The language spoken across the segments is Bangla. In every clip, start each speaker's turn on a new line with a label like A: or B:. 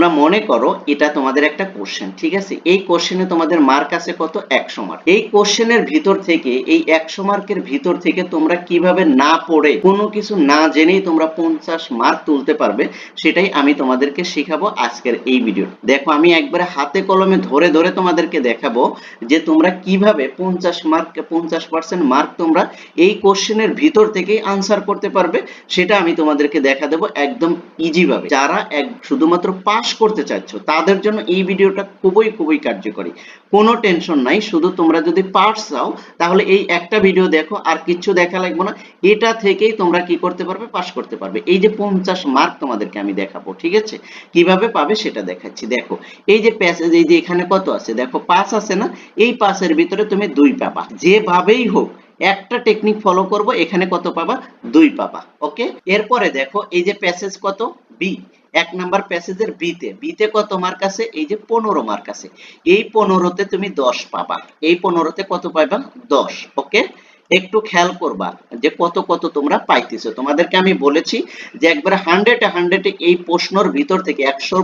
A: তোমরা মনে করো এটা তোমাদের একটা কোশ্চেন ঠিক আছে? এই কোশ্চেনে তোমাদের মার্ক আছে কত? একশো মার্ক এই কোশ্চেনের ভিতর থেকে, এই একশো মার্কের ভিতর থেকে তোমরা কীভাবে না পড়ে, কোনো কিছু না জেনেই তোমরা পঞ্চাশ মার্ক তুলতে পারবে, সেটাই আমি তোমাদেরকে শেখাবো আজকের এই ভিডিও দেখো, আমি একবারে হাতে কলমে ধরে ধরে তোমাদেরকে দেখাবো যে তোমরা কীভাবে পঞ্চাশ মার্ক পঞ্চাশ পার্সেন্ট মার্ক তোমরা এই কোশ্চেনের ভিতর থেকেই আনসার করতে পারবে, সেটা আমি তোমাদেরকে দেখা দেবো একদম ইজিভাবে যারা এক, শুধুমাত্র পাস করতে চাচ্ছ তাদের জন্য এই ভিডিওটা খুবই খুবই কার্যকরী। কোনো টেনশন নাই, শুধু তোমরা যদি পাস চাও, তাহলে এই একটা ভিডিও দেখো, আর কিচ্ছু দেখা লাগবে না, এটা থেকেই তোমরা কি করতে পারবে পাস করতে পারবে। এই যে পঞ্চাশ মার্ক তোমাদেরকে আমি দেখাবো, ঠিক আছে? কীভাবে পাবে সেটা দেখাচ্ছি। দেখো, এই যে প্যাসেজ এই যে এখানে কত আছে? দেখো পাস আছে না? এই পাসের ভিতরে তুমি দুই পাবা। যেভাবেই হোক, একটা টেকনিক ফলো করব, এখানে কত পাবা? দুই পাবা ওকে এরপরে দেখো, এই যে প্যাসেজ কত? বি এক নাম্বার প্যাসেজের বিতে। বিতে কত মার্ক আছে? এই যে পনেরো মার্ক আছে। এই পনেরোতে তুমি দশ পাবা। এই পনেরোতে কত পাবা দশ। ওকে? একটু খেয়াল করবা যে কত কত তোমরা পাইতেছো। তোমাদেরকে আমি বলেছি যে একবারে হান্ড্রেড হান্ড্রেড এই প্রশ্নর ভিতর থেকে একশো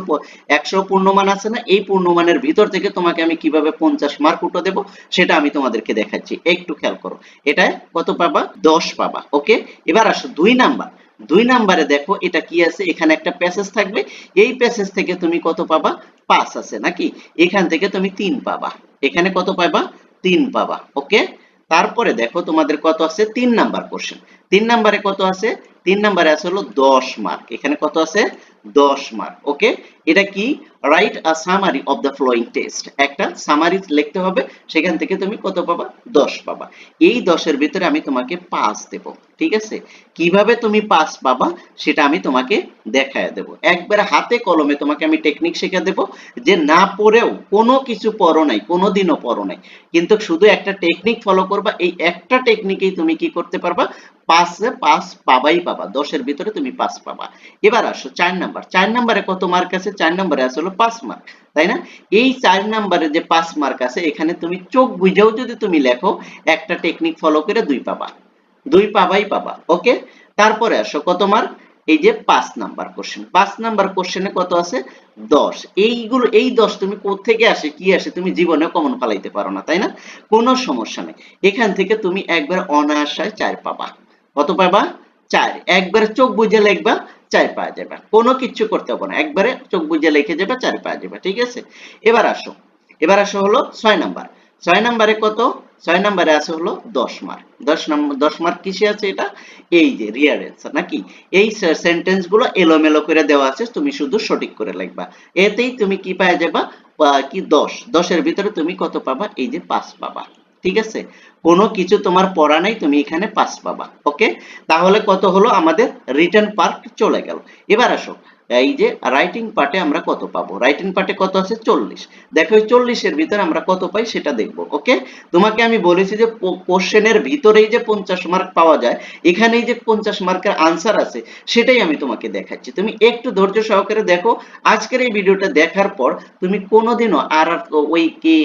A: একশো পূর্ণমান আছে না? এই পূর্ণমানের ভিতর থেকে তোমাকে আমি কীভাবে পঞ্চাশ মার্ক উঠো দেবো সেটা আমি তোমাদেরকে দেখাচ্ছি। একটু খেয়াল করো। এটা কত পাবা? দশ পাবা। ওকে? এবার আসো দুই নাম্বার। দুই নাম্বারে দেখো, এটা কি আছে? এখানে একটা প্যাসেজ থাকবে। এই প্যাসেজ থেকে তুমি কত পাবা? পাঁচ আছে নাকি? এখান থেকে তুমি তিন পাবা। এখানে কত পাবা? তিন পাবা। ওকে তারপরে দেখো, তোমাদের কত আছে? তিন নাম্বার কোশ্চেন তিন নাম্বারে কত আছে? তিন নাম্বারে আছে হলো দশ মার্ক এখানে কত আছে? দশ মার্ক ওকে এটা কি? Write a summary of the following text একটা সামারি লিখতে হবে, সেখান থেকে তুমি কত পাবা? দশ পাবা। এই দশের ভিতরে আমি তোমাকে পাঁচ দেব, ঠিক আছে? কীভাবে তুমি পাঁচ পাবা, সেটা আমি তোমাকে দেখায় দেব। একবারে হাতে কলমে তোমাকে আমি টেকনিক শেখা দেব, যে না পড়েও কোনো কিছু পড়ো নাই, কোনো দিনও পড়ো নাই। কিন্তু শুধু একটা টেকনিক ফলো করবা, এই একটা টেকনিকেই তুমি কি করতে পারবা? পাঁচে পাঁচ পাবাই পাবা, দশের ভিতরে তুমি পাঁচ পাবা। এবার আসো, চার নাম্বার। চার নাম্বারে কত মার্ক আছে? চার নাম্বারে আছে হলো পাঁচ মার্ক তাই না? এই চার নাম্বারে যে পাঁচ মার্ক আছে, এখানে তুমি চোখ বুঝেও যদি তুমি লেখো, একটা টেকনিক ফলো করে দুই পাবা। দুই পাবাই পাবা ওকে তারপরে আসো, কত মার্ক এই যে পাঁচ নাম্বার কোশ্চেন পাঁচ নাম্বার কোশ্চেনে কত আছে? দশ। এইগুলো, এই দশ তুমি থেকে আসে, কি আসে, তুমি জীবনে কমন ফালাইতে পারো না, তাই না? কোনো সমস্যা নেই। এখান থেকে তুমি একবার অনায়াসায় চার পাবা। কত পাবা? চার। একবারে চোখ বুঝে লিখবা চার পাওয়া যাবে। কোনো কিছু করতে হবে না। একবারে চোখ বুঝে লিখে যাবে, চার পাওয়া যাবে, ঠিক আছে? এবার আসো। এবার আসো হলো ছয় নাম্বার। ছয় নাম্বারে কত? ছয় নাম্বারে আছে হলো দশ মার্ক দশ নম্বর দশ মার্ক কিসে আছে এটা? এই যে রিয়ার অ্যান্সার নাকি? এই সেন্টেন্সগুলো এলোমেলো করে দেওয়া আছে, তুমি শুধু সঠিক করে লিখবা। এতেই তুমি কি পাওয়া যাবা? কি দশ? দশের ভিতরে তুমি কত পাবা? এই যে পাঁচ পাবা। ঠিক আছে? কোনো কিছু তোমার পড়া নাই, তুমি এখানে পাস পাবা ওকে তাহলে কত হলো? আমাদের রিটার্ন পার্ট চলে গেল। এবার আসো। এই যে রাইটিং পার্টে আমরা কত পাবো? রাইটিং পার্টে কত আছে? চল্লিশ। দেখো, এই চল্লিশের ভিতরে আমরা কত পাই সেটা দেখব ওকে তোমাকে আমি বলেছি যে কোশ্চেনের ভিতরেই যে পঞ্চাশ মার্ক পাওয়া যায়, এখানেই যে পঞ্চাশ মার্কের আনসার আছে, সেটাই আমি তোমাকে দেখাচ্ছি। তুমি একটু ধৈর্য সহকারে দেখো, আজকের এই ভিডিওটা দেখার পর তুমি কোনোদিনও আর ওই কি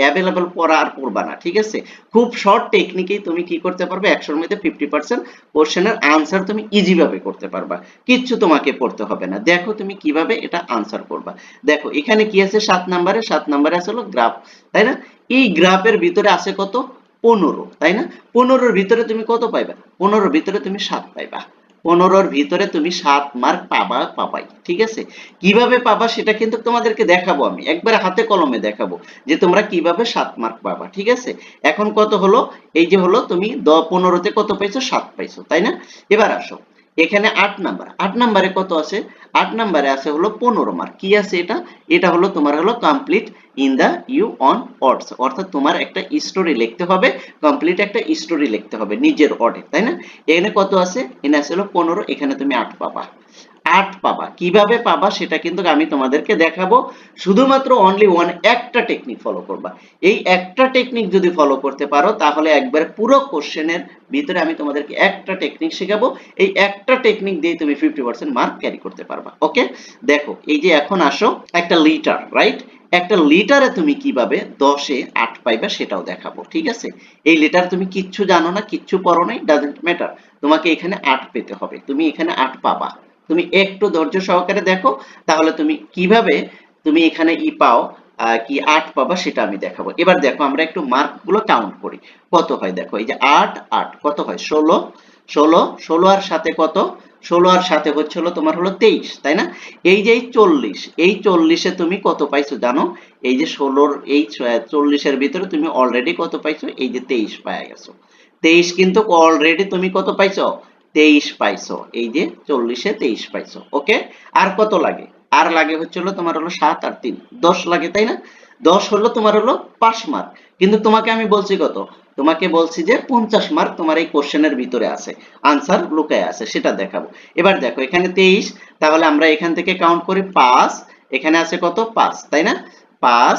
A: অ্যাভেলেবল পড়া আর পড়বা না, ঠিক আছে? খুব শর্ট টেকনিকেই তুমি কি করতে পারবে, একশোর মধ্যে ফিফটি পার্সেন্ট কোশ্চেনের আনসার তুমি ইজি ভাবে করতে পারবা। কিচ্ছু তোমাকে পড়তে হবে না। দেখো তুমি কীভাবে এটা আনসার করবা। দেখো, এখানে কি আছে? সাত নাম্বারে সাত নাম্বারে আছে হলো গ্রাফ তাই না? এই গ্রাফের ভিতরে আছে কত? পনেরো, তাই না? পনেরোর ভিতরে তুমি কত পাইবা? পনেরোর ভিতরে তুমি সাত পাইবা। পনেরোর ভিতরে তুমি সাত মার্ক পাবা, পাবাই, ঠিক আছে? কীভাবে পাবা সেটা কিন্তু তোমাদেরকে দেখাবো আমি। একবার হাতে কলমে দেখাবো যে তোমরা কীভাবে সাত মার্ক পাবা, ঠিক আছে? এখন কত হলো? এই যে হলো তুমি দ, পনেরোতে কত পাইছো? সাত পাইছো, তাই না? এবার আসো। এখানে আট নাম্বার। আট নাম্বারে কত আছে? আট নাম্বারে আছে হলো পনেরো মার্ক কি আছে এটা? এটা হলো তোমার হলো complete in the you own words অর্থাৎ তোমার একটা স্টোরি লিখতে হবে কমপ্লিট একটা স্টোরি লিখতে হবে নিজের অর্ডে তাই না? এখানে কত আছে? এখানে আছে হলো পনেরো, এখানে তুমি আট পাবা। আট পাবা। কীভাবে পাবা সেটা কিন্তু আমি তোমাদেরকে দেখাবো। শুধুমাত্র অনলি ওয়ান একটা টেকনিক ফলো করবা। এই একটা টেকনিক যদি ফলো করতে পারো, তাহলে একবার পুরো কোশ্চেনের ভিতরে আমি তোমাদেরকে একটা টেকনিক শেখাবো। এই একটা টেকনিক দিয়ে তুমি ফিফটি পার্সেন্ট মার্ক ক্যারি করতে পারবা। ওকে দেখো, এই যে এখন আসো, একটা লিটার রাইট একটা লিটারে তুমি কীভাবে দশে আট পাইবা সেটাও দেখাবো। ঠিক আছে? এই লিটার তুমি কিচ্ছু জানো না, কিচ্ছু পড়ো নাই ডাজেন্ট ম্যাটার তোমাকে এখানে আট পেতে হবে। তুমি এখানে আট পাবা। তুমি একটু ধৈর্য সহকারে দেখো, তাহলে তুমি কীভাবে তুমি এখানে ই পাও কি আট পাবা সেটা আমি দেখাবো। এবার দেখো, আমরা একটু মার্কগুলো কাউন্ট করি। কত হয় দেখো, এই যে আট আট, কত হয়? ষোলো ষোলো ষোলো আর সাথে কত? ষোলো আর সাথে হচ্ছে হলো তোমার হলো তেইশ, তাই না? এই যে এই চল্লিশ, এই চল্লিশে তুমি কত পাইছো জানো? এই যে ষোলোর, এই চল্লিশের ভিতরে তুমি অলরেডি কত পাইছো? এই যে তেইশ পায়া গেছো। তেইশ কিন্তু অলরেডি তুমি কত পাইছো? তেইশ পাইছো, এই যে চল্লিশে তেইশ পাইছো ওকে আর কত লাগে? আর লাগে হচ্ছে হলো তোমার হলো সাত আর তিন, দশ লাগে, তাই না? দশ হলো তোমার হলো পাঁচ মার্ক কিন্তু তোমাকে আমি বলছি কত? তোমাকে বলছি যে পঞ্চাশ মার্ক তোমার এই কোশ্চেনের ভিতরে আছে আনসার লুকায় আছে, সেটা দেখাবো। এবার দেখো, এখানে তেইশ, তাহলে আমরা এখান থেকে কাউন্ট করি পাঁচ, এখানে আছে কত? পাঁচ, তাই না? পাঁচ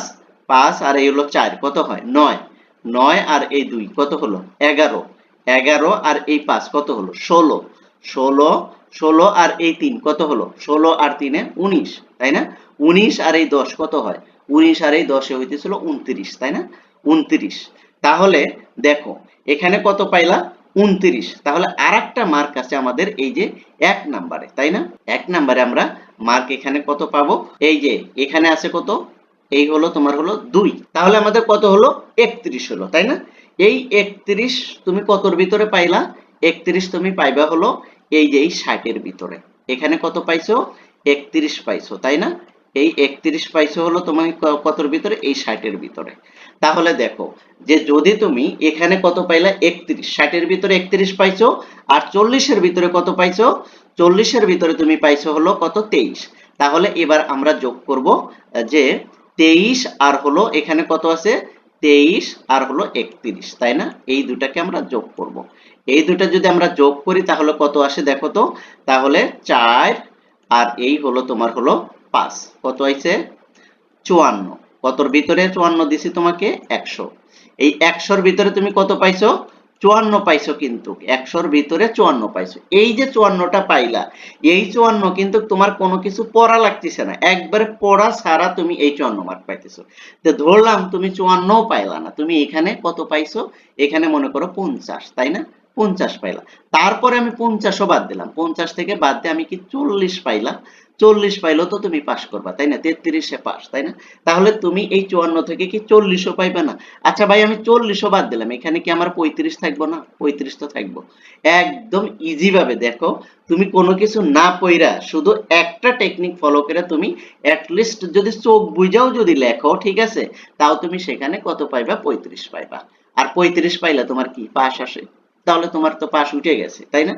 A: পাঁচ, আর এই হলো চার, কত হয়? নয় নয় আর এই দুই, কত হলো? এগারো এগারো আর এই পাঁচ, কত হলো? ষোলো। ষোলো ষোলো আর এই তিন, কত হলো? ষোলো আর তিনে উনিশ, তাই না? উনিশ আর এই দশ, কত হয়? উনিশ আর এই দশে হইতেছিল উনত্রিশ, তাই না? উনত্রিশ। তাহলে দেখো, এখানে কত পাইলা? উনত্রিশ। তাহলে আর একটা মার্ক আছে আমাদের, এই যে এক নাম্বারে, তাই না? এক নাম্বারে আমরা মার্ক এখানে কত পাবো? এই যে, এখানে আছে কত? এই হলো, তোমার হলো দুই। তাহলে আমাদের কত হলো? একত্রিশ হলো, তাই না? এই একত্রিশ তুমি কতর ভিতরে পাইলা? একত্রিশ তুমি পাইবা হলো এই যে এই ষাটের ভিতরে। এখানে কত পাইছো? একত্রিশ পাইছো, তাই না? এই একত্রিশ পাইছো হলো তোমার কতর ভিতরে? এই ষাটের ভিতরে। তাহলে দেখো যে যদি তুমি এখানে কত পাইলা? একত্রিশ। ষাটের ভিতরে একত্রিশ পাইছো আর চল্লিশের ভিতরে কত পাইছো? চল্লিশের ভিতরে তুমি পাইছো হলো কত? তেইশ। তাহলে এবার আমরা যোগ করব যে তেইশ আর হলো এখানে কত আছে? তেইশ আর হলো একত্রিশ, তাই না? এই দুটাকে আমরা যোগ করব। এই দুটা যদি আমরা যোগ করি, তাহলে কত আসে দেখো তো? তাহলে চার আর এই হলো তোমার হলো পাঁচ। কত আছে চুয়ান্ন। কতর ভিতরে চুয়ান্ন দিছি তোমাকে? একশো। এই একশোর ভিতরে তুমি কত পাইছো? চুয়ান্ন পাইছো কিন্তু, একশোর ভিতরে চুয়ান্ন পাইছো। এই যে চুয়ান্নটা পাইলা, এই চুয়ান্ন কিন্তু তোমার কোনো কিছু পড়া লাগতেছে না। একবারে পড়া ছাড়া তুমি এই চুয়ান্ন মার্ক পাইতেছো। তো ধরলাম, তুমি চুয়ান্নও পাইলা না। তুমি এখানে কত পাইছো? এখানে মনে করো পঞ্চাশ, তাই না? পঞ্চাশ পাইলা। তারপরে আমি পঞ্চাশও বাদ দিলাম। পঞ্চাশ থেকে বাদ দিয়ে আমি কি চল্লিশ পাইলাম চল্লিশ পাইলেও তো তুমি পাস করবা, তাই না? তেত্রিশে পাস তাই না? তাহলে তুমি এই চুয়ান্ন থেকে কি চল্লিশও পাইবে না? আচ্ছা ভাই, আমি চল্লিশও বাদ দিলাম, এখানে কি আমার পঁয়ত্রিশ থাকব না? পঁয়ত্রিশ তো থাকব। একদম ইজি ভাবে দেখো, তুমি কোনো কিছু না পইরা শুধু একটা টেকনিক ফলো করে তুমি লিস্ট যদি চোখ বুঝাও যদি লেখো, ঠিক আছে? তাও তুমি সেখানে কত পাইবা? পঁয়ত্রিশ পাইবা। আর পঁয়ত্রিশ পাইলে তোমার কি? পাস আসে। তাহলে তোমার তো পাশ উঠে গেছে, তাই না?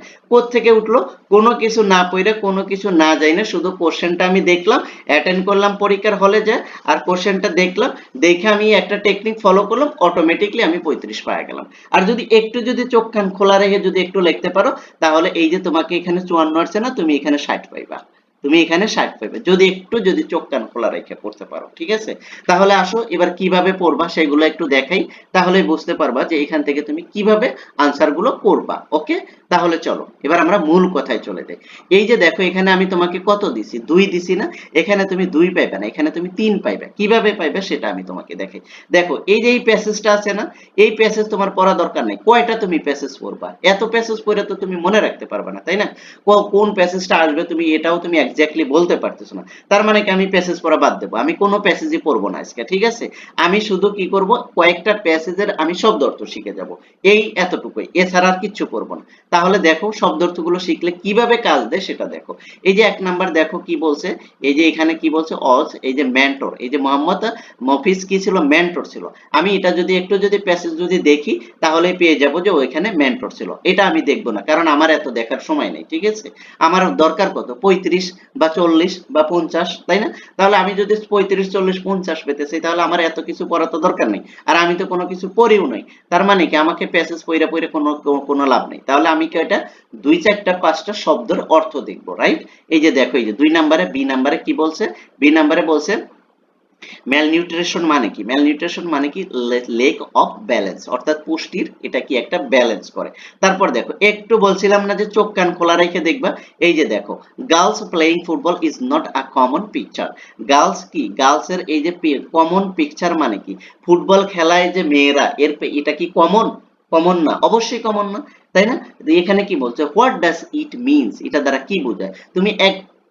A: থেকে উঠল? কোনো কিছু না পড়ে, কোনো কিছু না যাই না শুধু কোশ্চেনটা আমি দেখলাম অ্যাটেন্ড করলাম, পরীক্ষার হলে যে আর কোশ্চেনটা দেখলাম, দেখে আমি একটা টেকনিক ফলো করলাম অটোমেটিকলি আমি পঁয়ত্রিশ পাওয়া গেলাম। আর যদি একটু যদি চোখ খান খোলা রেখে যদি একটু লিখতে পারো, তাহলে এই যে তোমাকে এখানে চুয়ান্ন আসছে না, তুমি এখানে ষাট পাইবা। তুমি এখানে ষাট পাইবে। যদি একটু যদি চোখ কান খোলা রেখে পড়তে পারো, ঠিক আছে? তাহলে আসো, এবার কীভাবে পড়বা সেগুলো একটু দেখাই, তাহলে বুঝতে পারবা যে এখান থেকে তুমি কীভাবে আনসারগুলো করবা ওকে তাহলে চলো, এবার আমরা মূল কথায় চলে যাই। এই যে দেখো, এখানে আমি তোমাকে কত দিছি? দুই দিছি না? এখানে তুমি দুই পাইবে না, এখানে তুমি তিন পাইবে। কীভাবে পাইবে সেটা আমি তোমাকে দেখাই। দেখো, এই যে এই প্যাসেজটা আছে না, এই প্যাসেজ তোমার পড়া দরকার নেই। কয়টা তুমি প্যাসেজ পড়বা? এত প্যাসেজ পড়ে তো তুমি মনে রাখতে পারবে না, তাই না? কোন প্যাসেজটা আসবে তুমি, এটাও তুমি এক্স্যাক্টলি বলতে পারতেছো না। তার মানে কি আমি প্যাসেজ পড়া বাদ দেবো? আমি কোনো প্যাসেজই পড়ব না আজকে, ঠিক আছে? আমি শুধু কি করব? কয়েকটা প্যাসেজের আমি শব্দ অর্থ শিখে যাব। এই এতটুকুই, এছাড়া আর কিচ্ছু পড়ব না। তাহলে দেখো, শব্দ অর্থগুলো শিখলে কীভাবে কাজ দেয় সেটা দেখো। এই যে এক নাম্বার দেখো কি বলছে? এই যে এখানে কি বলছে? অজ, এই যে মেন্টর এই যে মোহাম্মদ মফিজ কি ছিল? মেন্টর ছিল। আমি এটা যদি, একটু যদি প্যাসেজ যদি দেখি, তাহলে পেয়ে যাব যে ওইখানে মেন্টর ছিল। এটা আমি দেখব না, কারণ আমার এত দেখার সময় নেই, ঠিক আছে? আমার দরকার কত? পঁয়ত্রিশ বা চল্লিশ বা পঞ্চাশ, তাই না? তাহলে আমি যদি পঁয়ত্রিশ, চল্লিশ, পঞ্চাশ পেতে চাই, তাহলে আমার এত কিছু পড়া তো দরকার নেই। আর আমি তো কোনো কিছু পড়িও নাই। তার মানে কি? আমাকে প্যাসেজ পইরা পইরা কোনো- কোনো লাভ নেই। তাহলে আমি কি এটা দুই চারটা, পাঁচটা শব্দের অর্থ দেখব রাইট এই যে দেখো, এই যে দুই নাম্বারে, বি নাম্বারে কি বলছে? বি নাম্বারে বলছে ম্যালনিউট্রিশন মানে কি? ম্যালনিউট্রিশন মানে কি? লেক অফ ব্যালেন্স অর্থাৎ পুষ্টির এটা কি একটা ব্যালেন্স করে। তারপর দেখো, একটু বলছিলাম না যে চোখ কান খোলা রেখে দেখবা? এই যে দেখো girls playing football is not a common picture girls কি? গার্লস এর এই যে কমন পিকচার মানে কি? ফুটবল খেলায় যে মেয়েরা, এর এটা কি কমন কমন না। অবশ্যই কমন না। তাই না? এখানে কি বলছে হোয়াট ডাজ ইট মিনস এটা দ্বারা কি বোঝায়? তুমি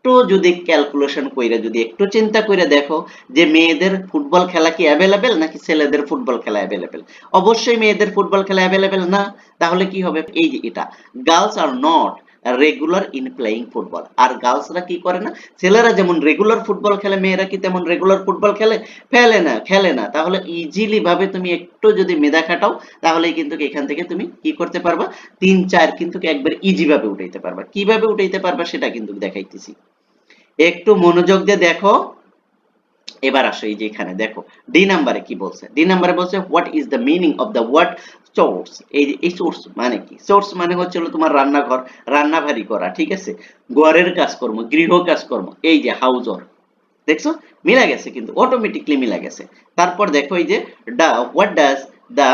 A: একটু যদি ক্যালকুলেশন কইরা, যদি একটু চিন্তা করে দেখো যে মেয়েদের ফুটবল খেলা কি অ্যাভেলেবেল নাকি ছেলেদের ফুটবল খেলা অ্যাভেলেবেল অবশ্যই মেয়েদের ফুটবল খেলা অ্যাভেলেবেল না, তাহলে কি হবে? এই যে এটা girls are not regular in playing football আর গার্লসরা কি করে না? ছেলেরা যেমন রেগুলার ফুটবল খেলে, মেয়েরা কি তেমন রেগুলার ফুটবল খেলে? ফেলে না, খেলে না। তাহলে ইজিলি ভাবে তুমি একটু যদি মেধা খাটাও তাহলে কিন্তু এখান থেকে তুমি কি করতে পারবা? তিন, চার কিন্তু একবার ইজি ভাবে উঠাইতে পারবা। কীভাবে উঠাইতে পারবা সেটা কিন্তু দেখাইতেছি। একটু মনোযোগ দিয়ে দেখো। এবার আসো এই যে এখানে, দেখো। ডি নাম্বারে কি বলছে? ডি নাম্বারে বলছে what is the meaning of the word source এই যে, এই চোর্স মানে কি? চোর্স মানে হচ্ছে হলো তোমার রান্নাঘর রান্নাভারি করা, ঠিক আছে? ঘরের কাজকর্ম, গৃহ কাজকর্ম, এই যে হাউজর দেখছ? মিলা গেছে কিন্তু অটোমেটিকলি মিলা গেছে। তারপর দেখো এই যে the what does the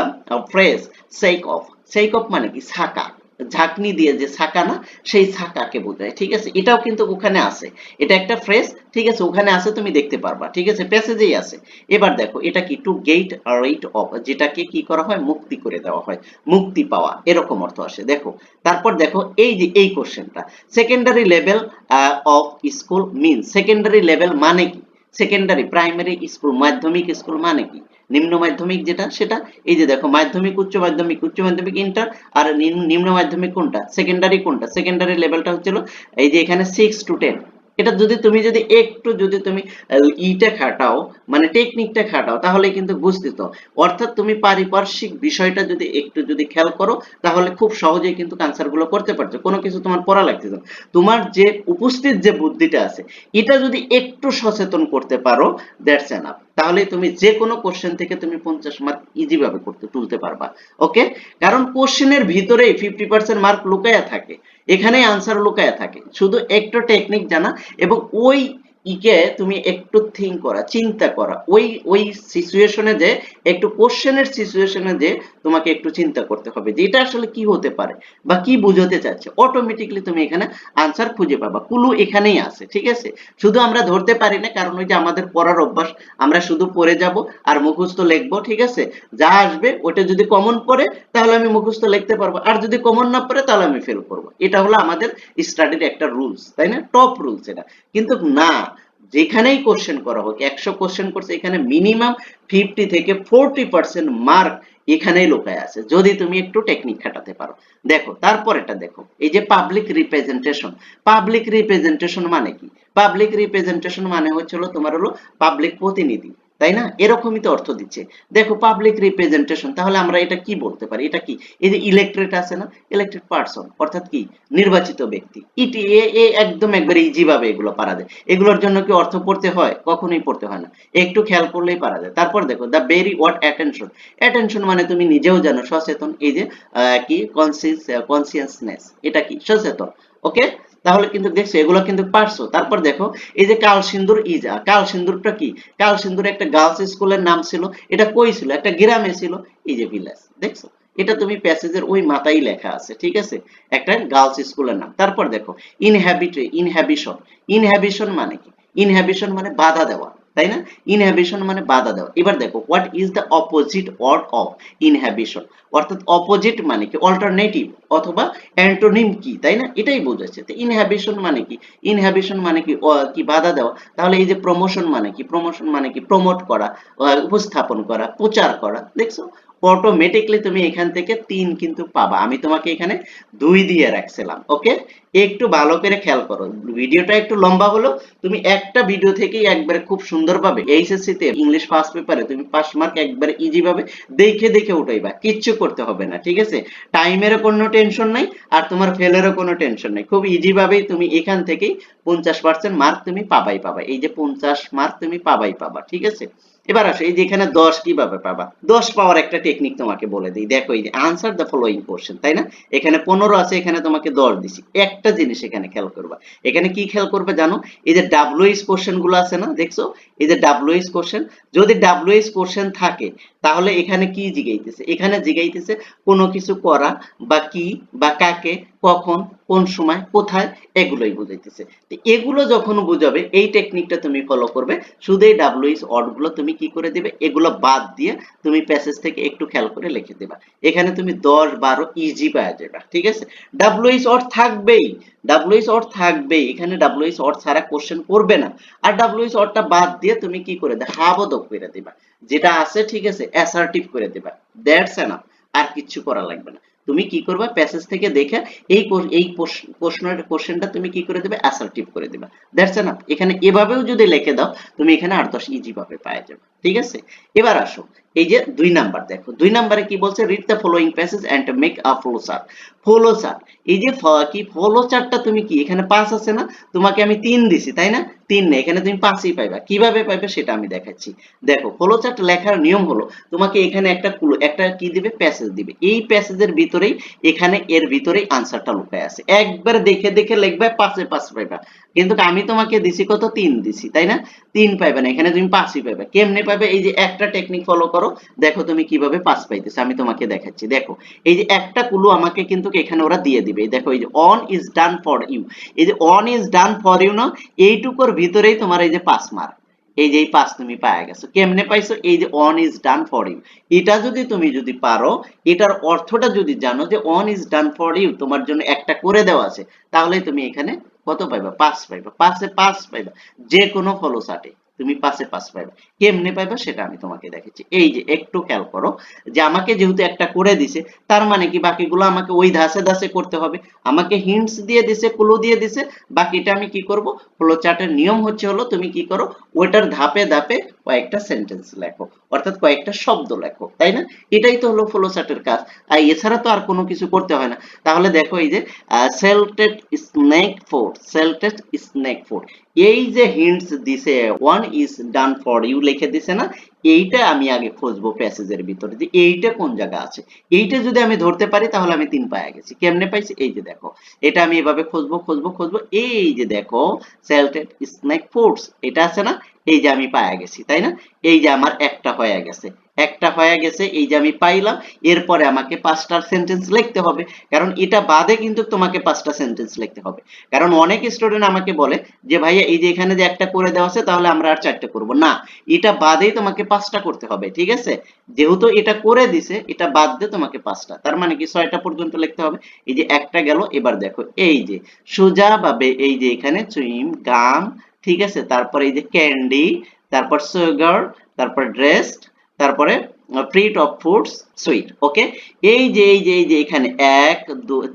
A: phrase sake of sake of মানে কি? ছাকা ঝাঁকনি দিয়ে যে ছাকা না, সেই ছাকাকে বোঝায়, ঠিক আছে? এটাও কিন্তু ওখানে আছে। এটা একটা ফ্রেজ ঠিক আছে? ওখানে আছে, তুমি দেখতে পারবা, ঠিক আছে? প্যাসেজেই আছে। এবার দেখো, এটা কি টু গেট রেট অফ যেটাকে কি করা হয়? মুক্তি করে দেওয়া হয়। মুক্তি পাওয়া, এরকম অর্থ আসে। দেখো, তারপর দেখো, এই যে, এই কোশ্চেনটা secondary level of school mean secondary level মানে কি? সেকেন্ডারি প্রাইমারি স্কুল মাধ্যমিক স্কুল মানে কি? নিম্ন মাধ্যমিক যেটা, সেটা, এই যে দেখো মাধ্যমিক, উচ্চ মাধ্যমিক উচ্চ মাধ্যমিক ইন্টার আর নিম- নিম্ন মাধ্যমিক কোনটা? সেকেন্ডারি কোনটা? সেকেন্ডারি লেভেলটা হচ্ছিল এই যে এখানে সিক্স টু টেন এটা যদি তুমি যদি একটু যদি তুমি ইটা খাটাও মানে টেকনিকটা খাটাও তাহলে কিন্তু বুঝতে তো অর্থাৎ তুমি পারিপার্শ্বিক বিষয়টা যদি একটু যদি খেয়াল করো, তাহলে খুব সহজেই কিন্তু গুলো করতে পারছ। কোনো কিছু তোমার পড়া লাগতেছে না। তোমার যে উপস্থিত যে বুদ্ধিটা আছে, এটা যদি একটু সচেতন করতে পারো দ্যাটস এনাফ তাহলে তুমি যে কোনো কোশ্চেন থেকে তুমি পঞ্চাশ মার্ক ইজি ভাবে করতে, তুলতে পারবা। ওকে কারণ কোশ্চেনের ভিতরেই ফিফটি পার্সেন্ট মার্ক লুকায়া থাকে। এখানেই আনসার লুকায় থাকে। শুধু একটু টেকনিক জানা এবং ওই ইকে তুমি একটু থিঙ্ক করা, চিন্তা করা। ওই ওই সিচুয়েশনে যে, একটু কোশ্চেনের সিচুয়েশনে যে তোমাকে একটু চিন্তা করতে হবে যে এটা আসলে কি হতে পারে বা কি বুঝাতে চাচ্ছে। অটোমেটিকলি তুমি এখানে আনসার খুঁজে পাবা। কুলু এখানেই আছে, ঠিক আছে? শুধু আমরা ধরতে পারি না, কারণ ওই যে আমাদের পড়ার অভ্যাস, আমরা শুধু পড়ে যাব আর মুখস্থ লিখব, ঠিক আছে? যা আসবে ওটা যদি কমন পড়ে, তাহলে আমি মুখস্থ লিখতে পারব। আর যদি কমন না পড়ে, তাহলে আমি ফেল করব। এটা হলো আমাদের স্টাডির একটা রুলস তাই না? টপ রুলস এটা। কিন্তু না, যেখানেই কোশ্চেন করা হোক, একশো কোশ্চেন করছে এখানে মিনিমাম ফিফটি থেকে ফোরটি পার্সেন্ট মার্ক এখানেই লোকায় আছে, যদি তুমি একটু টেকনিক খাটাতে পারো। দেখো তারপরেটা দেখো, এই যে পাবলিক রিপ্রেজেন্টেশন পাবলিক রিপ্রেজেন্টেশন মানে কি? পাবলিক রিপ্রেজেন্টেশন মানে হচ্ছিল তোমার হলো পাবলিক প্রতিনিধি। তাই না? এরকমই তো অর্থ দিচ্ছে। দেখো পাবলিক রিপ্রেজেন্টেশন তাহলে আমরা এটা কি বলতে পারি? এটা কি? এই যে ইলেকট্রেট আছে না? ইলেকটেড পারসন অর্থাৎ কি? নির্বাচিত ব্যক্তি। ইটি এ এ একদম একবারে ইজি ভাবে এগুলো পারা যায়। এগুলোর জন্য কি অর্থ পড়তে হয়? কখনোই পড়তে হয় না। একটু খেয়াল করলেই পারা যায়। তারপর দেখো the very what attention attention মানে তুমি নিজেও জানো, সচেতন। এই যে কি? কনসিয়াসনেস এটা কি? সচেতন। ওকে তাহলে কিন্তু দেখছ এগুলো কিন্তু পারছ তারপর দেখো এই যে কাল সিন্দুর ইজা কাল সিন্দুরটা কি কাল সিন্দুর একটা গার্লস স্কুলের নাম ছিল এটা কই ছিল একটা গ্রামে ছিল এই যে ভিলেজ দেখছ এটা তুমি প্যাসেজের ওই মাথায় লেখা আছে ঠিক আছে একটা গার্লস স্কুলের নাম তারপর দেখো ইনহ্যাবিট ইনহ্যাবিশন ইনহ্যাবিশন মানে কি ইনহ্যাবিশন মানে বাধা দেওয়া তাই না? ইনহ্যাবিশন মানে বাধা দেওয়া। এবার দেখো what is the opposite word of inhibition অর্থাৎ অপোজিট মানে কি? অল্টারনেটিভ অথবা অ্যান্টোনিম কি? তাই না? এটাই বোঝাচ্ছে। তো ইনহ্যাবিশন মানে কি? ইনহ্যাবিশন মানে কি? কি বাধা দেওয়া? তাহলে এই যে প্রমোশন মানে কি? প্রমোশন মানে কি? প্রমোট করা উপস্থাপন করা, প্রচার করা। দেখছ? অটোমেটিকলি তুমি এখান থেকে তিন কিন্তু পাবা। আমি তোমাকে এখানে দুই দিয়ে রাখছিলাম ওকে একটু ভালো করে খেয়াল করো। ভিডিওটা একটু লম্বা হলো। তুমি একটা ভিডিও থেকেই একবারে খুব সুন্দরভাবে এইচএসসি তে ইংলিশ ফার্স্ট পেপারে তুমি পাস মার্ক একবারে ইজি ভাবে দেখে দেখে উঠাইবা। কিচ্ছু করতে হবে না, ঠিক আছে? টাইমেরও কোনো টেনশন নাই আর তোমার ফেলেরও কোনো টেনশন নাই। খুব ইজি ভাবেই তুমি এখান থেকেই পঞ্চাশ পার্সেন্ট মার্ক তুমি পাবাই পাবা। এই যে পঞ্চাশ মার্ক তুমি পাবাই পাবা, ঠিক আছে? এবার আসো, এই যে এখানে দশ কীভাবে পাবা? দশ পাওয়ার একটা টেকনিক তোমাকে বলে দিই। দেখো, এই যে আনসার দ্য ফলোইং কোশ্চেন তাই না? এখানে পনেরো আছে, এখানে তোমাকে দশ দিছি। একটা জিনিস এখানে খেয়াল করবা। এখানে কি খেয়াল করবে জানো? এই যে ডাব্লুএস কোশ্চেনগুলো আছে না, দেখছ? এই যে ডাব্লুএস কোশ্চেন যদি ডাব্লিউএস কোশ্চেন থাকে তাহলে এখানে কি জিগাইতেছে? এখানে জিগাইতেছে কোনো কিছু করা বা কি বা কাকে, কখন, কোন সময়, কোথায় এগুলোই বুঝাইতেছে। এগুলো যখন বুঝাবে, এই টেকনিকটা তুমি ফলো করবে, শুধু এই ডাব্লিউএস ওয়ার্ডগুলো তুমি কি করে দিবে, এগুলো বাদ দিয়ে তুমি প্যাসেজ থেকে একটু খেয়াল করে লিখে দেবা। এখানে তুমি দশ, বারো ইজি পাওয়া যাবে, ঠিক আছে? ডাব্লিউএস ওয়ার্ড থাকবেই ডাব্লিউএস ওয়ার্ড থাকবেই, এখানে ডাব্লিউএস ওয়ার্ড ছাড়া কোশ্চেন করবে না। আর ডাব্লিউএস ওয়ার্ডটা বাদ দিয়ে তুমি কি করে দেবে হাবোধক করে দিবা। যেটা আছে, ঠিক আছে অ্যাসার্টিভ করে দেবা। দ্যাটস এনাফ আর কিচ্ছু করা লাগবে না। তুমি কি করবে? প্যাসেজ থেকে দেখে এই এই প্রশ্নের কোশ্চেনটা তুমি কি করে দেবে? অ্যাসার্টিভ করে দেবা। দ্যাটস এনাফ এখানে এভাবেও যদি লিখে দাও, তুমি এখানে আট দশ ইজি ভাবে পাওয়া যাবে। ঠিক আছে? এবার আসো। এই যে দুই নাম্বার, দেখো, দুই নাম্বারে কি বলছে? Read the following passage and make a flow chart flow chart এই যে কি ফ্লো চার্টটা তুমি কি? এখানে পাঁচ আছে না? তোমাকে আমি তিন দিছি, তাই না? তিন নেই, এখানে তুমি পাঁচই পাইবা। কীভাবে পাইবে সেটা আমি দেখাচ্ছি। দেখো ফ্লো চার্ট লেখার নিয়ম হলো, তোমাকে এখানে একটা একটা কি দিবে? প্যাসেজ দিবে। এই প্যাসেজের ভিতরেই, এখানে এর ভিতরেই আনসারটা লুকায় আছে। একবার দেখে দেখে লিখবে, পাঁচে পাঁচ পাইবা। কিন্তু আমি তোমাকে দিছি কত? তিন দিছি, তাই না? তিন পাইবে না, এখানে তুমি পাঁচই পাইবে। কেমনে পাবে এই যে একটা টেকনিক ফলো করো দেখো তুমি কীভাবে পাঁচ পাইতেছো, আমি তোমাকে দেখাচ্ছি। দেখো, এই যে একটা কুলু আমাকে কিন্তু এখানে ওরা দিয়ে দিবে। দেখো, এই যে on is done for you এই যে on is done for you না, এইটুকুর ভিতরেই তোমার এই যে পাঁচ মার্ক এই যে পাঁচ তুমি পায়ে গেছো। কেমনে পাইছো? এই যে on is done for you এটা যদি তুমি যদি পারো, এটার অর্থটা যদি জানো যে on is done for you তোমার জন্য একটা করে দেওয়া আছে, তাহলে তুমি এখানে কত পাইবা? পাঁচ পাইবা। পাঁচে পাঁচ পাইবা। যে কোনো ফলো চার্টে তুমি পাশে পাস পাইবা। কেমনে পাইবা সেটা আমি তোমাকে দেখেছি এই যে একটু খেয়াল করো যে আমাকে যেহেতু একটা করে দিছে, তার মানে কি বাকিগুলো আমাকে ওই ধাসে ধাসে করতে হবে। আমাকে হিন্টস দিয়ে দিছে ক্লু দিয়ে দিছে। বাকিটা আমি কি করব? ফ্লো চার্টের নিয়ম হচ্ছে হলো তুমি কি করো? ওইটার ধাপে ধাপে কয়েকটা সেন্টেন্স লেখো, অর্থাৎ কয়েকটা শব্দ লেখো, তাই না? এটাই তো হলো ফ্লোচার্টের কাজ। আর এছাড়া তো আর কোনো কিছু করতে হয় না। তাহলে দেখো এই যে salted snack food salted snack food এই যে হিন্টস দিছে one is done for you লিখে দিছে না এইটা আমি আগে খুঁজবো প্যাসেজের ভিতরে যে এইটা কোন জায়গা আছে। এইটা যদি আমি ধরতে পারি, তাহলে আমি তিন পায়ে গেছি। কেমনে পাইছি? এই যে দেখো। এটা আমি এভাবে খুঁজবো খুঁজবো খুঁজবো। এই যে দেখো সেলটেড স্নেক ফুডস এটা আছে না? এই যে আমি পায়ে গেছি, তাই না? এই যে আমার একটা হয়ে গেছে। একটা হয়ে গেছে, এই যে আমি পাইলাম, এরপরে আমাকে পাঁচটা সেন্টেন্স লিখতে হবে। কারণ এটা বাদে কিন্তু তোমাকে পাঁচটা সেন্টেন্স লিখতে হবে। কারণ অনেক স্টুডেন্ট আমাকে বলে যে, ভাইয়া, এই যে এখানে যে একটা করে দেওয়া আছে, তাহলে আমরা আর চারটে করব। না, এটা বাদেই তোমাকে পাঁচটা করতে হবে, ঠিক আছে? যেহেতু এটা করে দিছে, এটা বাদ দিয়ে তোমাকে পাঁচটা। তার মানে কি ছয়টা পর্যন্ত লিখতে হবে? এই যে একটা গেল, এবার দেখো, এই যে সোজা ভাবে এই যে এখানে চুইম, গাম, ঠিক আছে? তারপর এই যে ক্যান্ডি, তারপর সুগার, তারপর ড্রেসড তারপরে fruit of foods sweet okay এই যে এই যে এই যে এখানে এক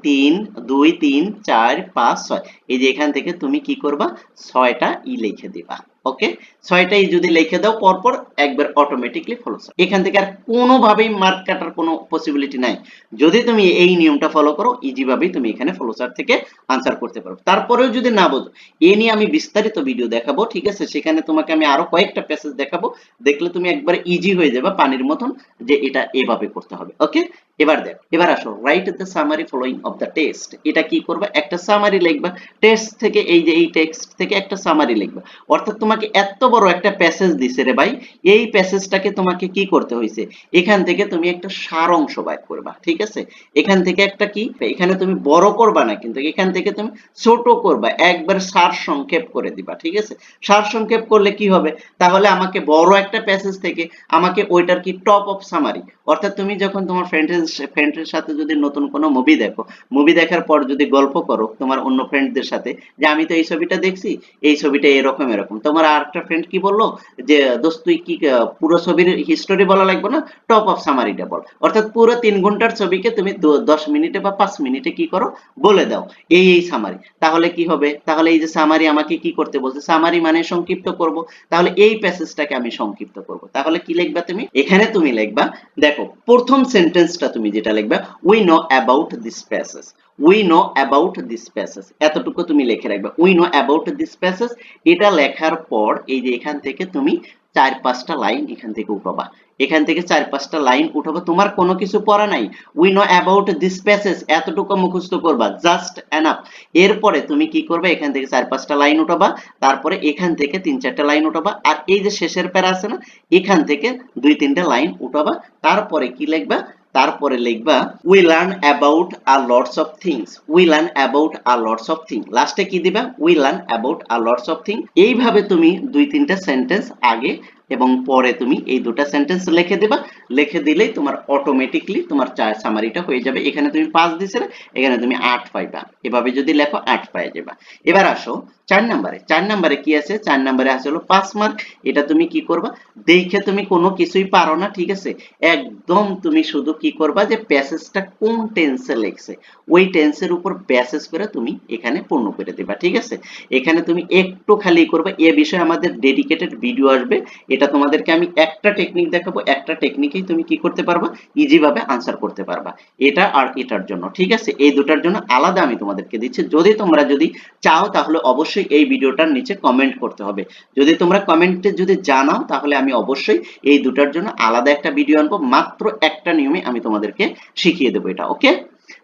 A: তিন, দুই, তিন, চার, পাঁচ, ছয়, এই যে এখান থেকে তুমি কি করবা? ছয়টা ই লিখে দিবা। ওকে ছয়টাই যদি লিখে দাও, পরপর একবার অটোমেটিকলি ফলো এখান থেকে আর কোনোভাবেই মার্ক কাটার কোনো পসিবিলিটি নাই। যদি তুমি এই নিয়মটা ফলো করো ইজি ভাবেই তুমি এখানে ফলো চার্ট থেকে আনসার করতে পারো। তারপরেও যদি না বোঝো, এ নিয়ে আমি বিস্তারিত ভিডিও দেখাবো, ঠিক আছে? সেখানে তোমাকে আমি আরও কয়েকটা প্যাসেজ দেখাবো। দেখলে তুমি একবার ইজি হয়ে যাবে পানির মতন যে এটা এভাবে করতে হবে। ওকে এবার দেখো, এবার আসো write the summary following of the test এটা কি করবে? একটা সামারি লিখবা। টেস্ট থেকে এই যে, এই টেক্সট থেকে একটা সামারি লিখবা। অর্থাৎ তোমাকে এত বড় একটা প্যাসেজ দিছে রে ভাই, এই প্যাসেজটাকে তোমাকে কি করতে হয়েছে এখান থেকে তুমি একটা সার অংশ বাইর করবা, ঠিক আছে? এখান থেকে একটা কি? এখানে তুমি বড় করবা না, কিন্তু এখান থেকে তুমি ছোট করবা। একবার সার সংক্ষেপ করে দিবা, ঠিক আছে? সার সংক্ষেপ করলে কি হবে? তাহলে আমাকে বড় একটা প্যাসেজ থেকে আমাকে ওইটার কি টপ অফ সামারি অর্থাৎ তুমি যখন তোমার ফ্রেন্ডের ফ্রেন্ডের সাথে যদি নতুন কোনো মুভি দেখো মুভি দেখার পর যদি গল্প করো তোমার অন্য ফ্রেন্ডদের সাথে, যে আমি তো এই ছবিটা দেখছি, এই ছবিটা এরকম এরকম। তোমার আর একটা ফ্রেন্ড কি বলল? যে, দোস্ত, তুই কি পুরো ছবির হিস্টোরি বলা লাগবে না? টপ অফ সামারিটা বল। অর্থাৎ পুরো তিন ঘণ্টার ছবিকে তুমি দশ মিনিটে বা পাঁচ মিনিটে কি করো? বলে দাও। এই এই সামারি তাহলে কি হবে? তাহলে এই যে সামারি আমাকে কি করতে বলছে? সামারি মানে সংক্ষিপ্ত করব। তাহলে এই প্যাসেজটাকে আমি সংক্ষিপ্ত করব। তাহলে কি লিখবা তুমি? এখানে তুমি লিখবা, দেখো, প্রথম সেন্টেন্সটা তুমি যেটা লিখবে we know about this passage we know about this passage এতটুকু তুমি লিখে রাখবে we know about this passage এটা লেখার পর এই যে এখান থেকে তুমি চার পাঁচটা লাইন এখান থেকে উঠাবা। এখান থেকে চার পাঁচটা লাইন উঠাবো, তোমার কোনো কিছু পড়া নাই। We know about this passage এতটুকু মুখস্থ করবা জাস্ট এনাফ এরপরে তুমি কি করবে, এখান থেকে চার পাঁচটা লাইন উঠাবা, তারপরে এখান থেকে তিন চারটা লাইন উঠাবা, আর এই যে শেষের প্যারা আছে না, এখান থেকে দুই তিনটা লাইন উঠাবা, তারপরে কি লিখবা তারপরে লিখবা we learn about a lots of things we learn about a lots of thing লাস্টে কি দিবা? We learn about a lots of thing এইভাবে তুমি দুই তিনটা সেন্টেন্স আগে এবং পরে তুমি এই দুটা সেন্টেন্স লিখে দিবা। লিখে দিলেই তোমার অটোমেটিকলি তোমার চার সামারিটা হয়ে যাবে। এখানে তুমি পাঁচ দিছে না এখানে তুমি আট পাইবা। এভাবে যদি লেখো, আট পাই যাবা। এবার আসো চার নাম্বারে চার নাম্বারে কি আছে? চার নাম্বারে আছে হলো পাঁচ মার্ক এটা তুমি কি করবা? দেখে তুমি কোনো কিছুই পারো না, ঠিক আছে? একদম তুমি শুধু কি করবা যে প্যাসেজটা কোন টেন্সে লেখছে? ওই টেন্সের উপর প্যাসেজ করে তুমি এখানে পূর্ণ করে দিবা, ঠিক আছে? এখানে তুমি একটু খালি করবে। এ বিষয়ে আমাদের ডেডিকেটেড ভিডিও আসবে। এটা তোমাদেরকে আমি একটা টেকনিক দেখাবো। একটা টেকনিকেই তুমি কি করতে পারবা? ইজিভাবে আনসার করতে পারবা। এটা আর এটার জন্য, ঠিক আছে? এই দুটার জন্য আলাদা আমি তোমাদেরকে দিচ্ছি। যদি তোমরা যদি চাও, তাহলে অবশ্যই এই ভিডিওটার নিচে কমেন্ট করতে হবে। যদি তোমরা কমেন্টে যদি জানাও, তাহলে আমি অবশ্যই এই দুটার জন্য আলাদা একটা ভিডিও আনব। মাত্র একটা নিয়মে আমি তোমাদেরকে শিখিয়ে দেবো এটা ওকে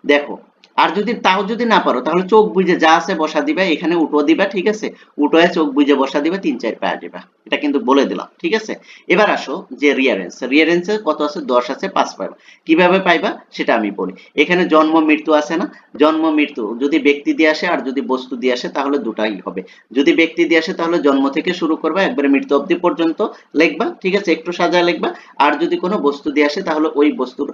A: দেখো আর যদি তাও যদি না পারো, তাহলে চোখ বুঝে যা আছে বসা দিবা, এখানে উঠো দিবা, ঠিক আছে? উঠোয় চোখ বুঝে বসা দিবা, তিন চার পায়া দিবা। এটা কিন্তু বলে দিলাম, ঠিক আছে? এবার আসো যে রিয়ারেন্স রিয়ারেন্সে কত আছে? দশ আছে, পাঁচ পাইবা। কীভাবে পাইবা? সেটা আমি বলি এখানে জন্ম, মৃত্যু আছে না? জন্ম, মৃত্যু, যদি ব্যক্তি দিয়ে আসে আর যদি বস্তু দিয়ে আসে, তাহলে দুটাই হবে। যদি ব্যক্তি দিয়ে আসে, তাহলে জন্ম থেকে শুরু করবা, একবারে মৃত্যু অবধি পর্যন্ত লিখবা, ঠিক আছে? একটু সাজা লিখবা। আর যদি কোনো বস্তু দিয়ে আসে, তাহলে ওই বস্তুর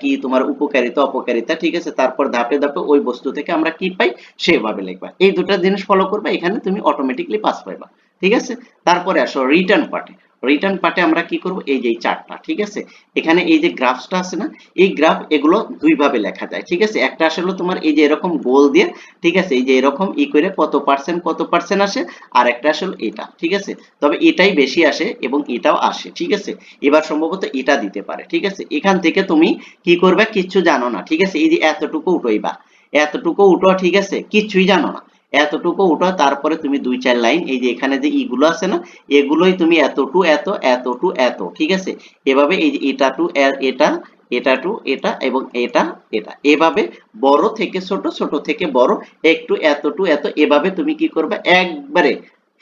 A: কি তোমার উপকারিতা, অপকারিতা, ঠিক আছে? তারপর ধাপে ধাপে ওই বস্তু থেকে আমরা কি পাই? সেভাবে লিখবা। এই দুটো জিনিস ফলো করবা, এখানে তুমি অটোমেটিকলি পাস পাইবা। ঠিক আছে? তারপরে আসো রিটার্ন পার্টে রিটার্ন পার্টে আমরা কি করব? এই যে এই চারটা ঠিক আছে? এখানে এই যে গ্রাফসটা আছে না, এই গ্রাফ এগুলো দুই ভাবে লেখা যায়, ঠিক আছে? একটা আসলে তোমার এই যে এরকম গোল দিয়ে, ঠিক আছে? এই যে এরকম ই করে কত পার্সেন্ট কত পার্সেন্ট আসে, আর একটা আসলে এটা, ঠিক আছে? তবে এটাই বেশি আসে এবং এটাও আসে, ঠিক আছে? এবার সম্ভবত এটা দিতে পারে, ঠিক আছে? এখান থেকে তুমি কি করবে? কিচ্ছু জানো না, ঠিক আছে? এই যে এতটুকু উঠোইবা এতটুকু উঠো, ঠিক আছে? কিচ্ছুই জানো না। এতটুকু উঠো তারপরে তুমি দুই চার লাইন, এই যে এখানে যে ইগুলো আছে না, এগুলোই তুমি এতটু এত এতটু এত, ঠিক আছে? এভাবে এই যে এটা টু এটা এটা টু, এটা এবং এটা এটা। এভাবে বড় থেকে ছোট ছোট থেকে বড়, একটু এত টু এত, এভাবে তুমি কি করবে? একবারে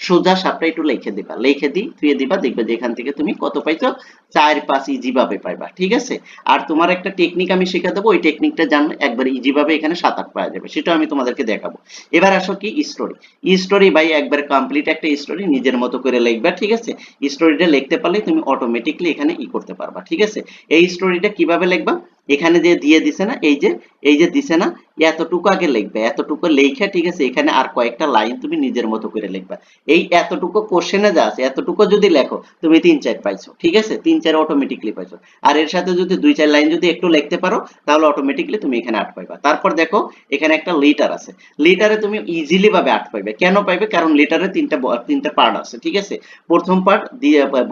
A: সোজা সাপটা একটু লিখে দিবা। লিখে দি তুই দিবা, দেখবে যে এখান থেকে তুমি কত পাইছো? চার, পাঁচ ইজি ভাবে পাইবা, ঠিক আছে? আর তোমার একটা টেকনিক আমি শেখা দেবো, ওই টেকনিকটা জানলে একবার ইজি ভাবে এখানে সাত, আট পাওয়া যাবে। সেটা আমি তোমাদেরকে দেখাবো। এবার আসো কি স্টোরি স্টোরি ভাই, একবার কমপ্লিট একটা স্টোরি নিজের মতো করে লিখবা, ঠিক আছে? স্টোরিটা লিখতে পারলে তুমি অটোমেটিকলি এখানে ই করতে পারবা, ঠিক আছে? এই স্টোরিটা কীভাবে লিখবা? এখানে যে দিয়ে দিছে না, এই যে এই যে দিছে না এতটুকু আগে লিখবে, এতটুকু লেখা ঠিক আছে, এখানে আর কয়েকটা লাইন তুমি নিজের মতো করে লিখবা। এই এতটুকু কোশ্চেনে যা আছে, এতটুকু যদি লেখো, তুমি তিন চার পাইছো, ঠিক আছে? তিন চার অটোমেটিকলি পাইছো। আর এর সাথে যদি দুই চার লাইন যদি একটু লিখতে পারো, তাহলে অটোমেটিকলি তুমি এখানে আট পাইবা। তারপর দেখো, এখানে একটা লিটার আছে। লিটারে তুমি ইজিলি ভাবে আট পাইবে। কেন পাইবে? কারণ লিটারে তিনটা তিনটা পার্ট আছে, ঠিক আছে? প্রথম পার্ট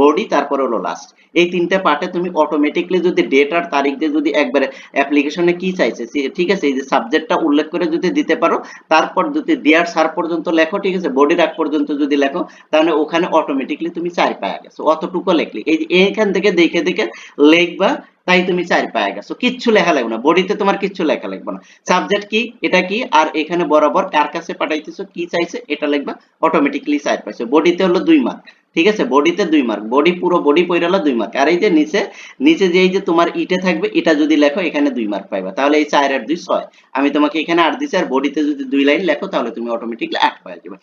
A: বডি তারপর হলো লাস্ট এই তিনটা পার্টে তুমি অটোমেটিকলি যদি ডেট আর তারিখ দিয়ে যদি একবারে অ্যাপ্লিকেশনে কি চাইছে ঠিক আছে? এই যে সাবজেক্টটা উল্লেখ করে যদি দিতে পারো, তারপর যদি দেয়ার সার পর্যন্ত লেখো, ঠিক আছে? বডির আগ পর্যন্ত যদি লেখো, তাহলে ওখানে অটোমেটিকলি তুমি চার পায়া গেছো। অতটুকু লেখলি। এই এইখান থেকে দেখে দেখে লিখবা, তাই তুমি চার পায়া গেছো। কিচ্ছু লেখা লাগবে না। বডিতে তোমার কিচ্ছু লেখা লাগবে না। সাবজেক্ট কি? এটা কি? আর এখানে বরাবর কার কাছে পাঠাইতেছো? কি চাইছে? এটা লিখবা অটোমেটিকলি চার পাইছো। বডিতে হলো দুই মার্ক ঠিক আছে? বডিতে দুই মার্ক বডি পুরো বডি পইরালো দুই মার্ক আর এই যে নিচে নিচে যে এই যে তোমার ইটে থাকবে, এটা যদি লেখো, এখানে দুই মার্ক পাইবা। তাহলে এই চার আর দুই ছয়। আমি তোমাকে এখানে আট দিছি, আর বডিতে যদি দুই লাইন লেখো, তাহলে তুমি অটোমেটিকলি আট পাওয়া যাবে।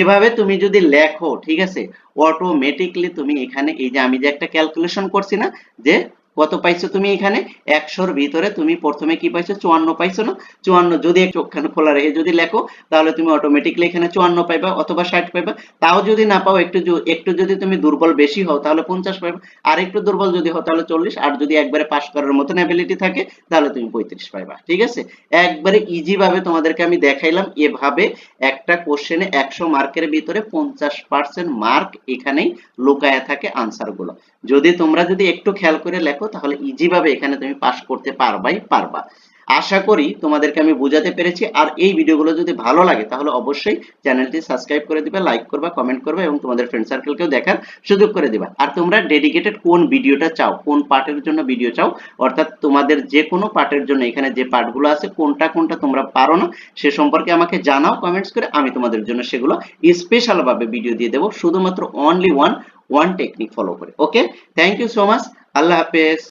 A: এভাবে তুমি যদি লেখো, ঠিক আছে? অটোমেটিকলি তুমি এখানে, এই যে আমি যে একটা ক্যালকুলেশন করছি না, যে কত পাইছো তুমি এখানে? একশোর ভিতরে তুমি প্রথমে কি পাইছো? চুয়ান্ন পাইছো না? চুয়ান্ন যদি ওখানে খোলা রেখে যদি লেখো, তাহলে তুমি অটোমেটিকলি এখানে চুয়ান্ন পাইবা অথবা ষাট পাইবা। তাও যদি না পাও, একটু একটু যদি তুমি দুর্বল বেশি হও, তাহলে পঞ্চাশ পাইবা। আর একটু দুর্বল যদি হও, তাহলে চল্লিশ। আর যদি একবারে পাশ করার মতন অ্যাবিলিটি থাকে, তাহলে তুমি পঁয়ত্রিশ পাইবা। ঠিক আছে? একবারে ইজি ভাবে তোমাদেরকে আমি দেখাইলাম। এভাবে একটা কোশ্চেনে একশো মার্কের ভিতরে পঞ্চাশ পার্সেন্ট মার্ক এখানেই লুকায়া থাকে আনসারগুলো। যদি তোমরা যদি একটু খেয়াল করে লেখো, তাহলে ইজি ভাবে এখানে তুমি পাস করতে পারবাই পারবা। আশা করি তোমাদেরকে আমি বোঝাতে পেরেছি, আর এই ভিডিওগুলো যদি ভালো লাগে, তাহলে অবশ্যই চ্যানেলটি সাবস্ক্রাইব করে দিবে লাইক করবা কমেন্ট করবা, এবং তোমাদের ফ্রেন্ড সার্কেলকেও দেখার সুযোগ করে দিবা। আর তোমরা ডেডিকেটেড কোন ভিডিওটা চাও, কোন পার্টের জন্য ভিডিও চাও, অর্থাৎ তোমাদের যে কোনো পার্টের জন্য এখানে যে পার্টগুলো আছে, কোনটা কোনটা তোমরা পারো না, সে সম্পর্কে আমাকে জানাও কমেন্টস করে আমি তোমাদের জন্য সেগুলো স্পেশাল ভাবে ভিডিও দিয়ে দেবো। শুধুমাত্র only one one technique follow করে okay thank you so much আল্লাহ হাফেজ